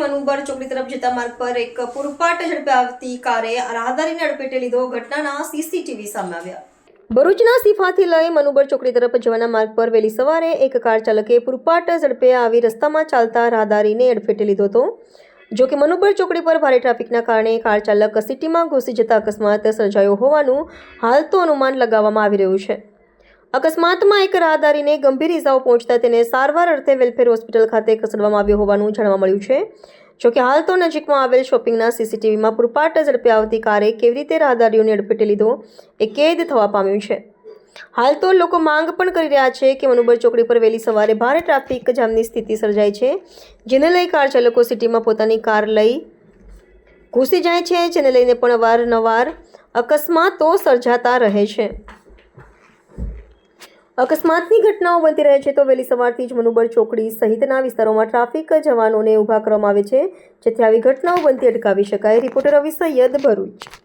મનુબર ચોકડી તરફ જતા માર્ગ પર એક પૂરપાટ ઝડપે આવતી કારે રાહદારીને અડફેટે લીધો ઘટનાના સીસીટીવી સામે આવ્યા. ભરૂચના સિફાથી લઈ મનુબર ચોકડી તરફ જવાના માર્ગ પર વહેલી સવારે એક કાર ચાલકે પૂરપાટ ઝડપે આવી રસ્તામાં ચાલતા રાહદારીને અડફેટે લીધો હતો. જો કે મનુબર ચોકડી પર ભારે ટ્રાફિકના કારણે કાર ચાલક સિટીમાં ઘૂસી જતા અકસ્માત સર્જાયો હોવાનું હાલ તો અનુમાન લગાવવામાં આવી રહ્યું છે. અકસ્માતમાં એક રાહદારીને ગંભીર ઇજાઓ પહોંચતા તેને સારવાર અર્થે વેલફેર હોસ્પિટલ ખાતે ખસેડવામાં આવ્યો હોવાનું જાણવા મળ્યું છે. જોકે હાલ તો નજીકમાં આવેલ શોપિંગના સીસીટીવીમાં પૂરપાટ ઝડપે આવતી કારે કેવી રીતે રાહદારીઓને અડફેટે લીધો એ કેદ થવા પામ્યું છે. હાલ તો લોકો માંગ પણ કરી રહ્યા છે કે મનુબર ચોકડી પર વહેલી સવારે ભારે ટ્રાફિક જામની સ્થિતિ સર્જાય છે, જેને લઈ કાર ચાલકો સિટીમાં પોતાની કાર લઈ ઘૂસી જાય છે, જેને લઈને પણ અવારનવાર અકસ્માતો સર્જાતા રહે છે. અકસ્માતની ઘટનાઓ બનતી રહે છે તો વહેલી સવારથી જ મનુબર ચોકડી સહિતના વિસ્તારોમાં ટ્રાફિક જવાનોને ઊભા કરવામાં આવે છે, જેથી આવી ઘટનાઓ બનતી અટકાવી શકાય. રિપોર્ટર રવિ સૈયદ ભરૂચ.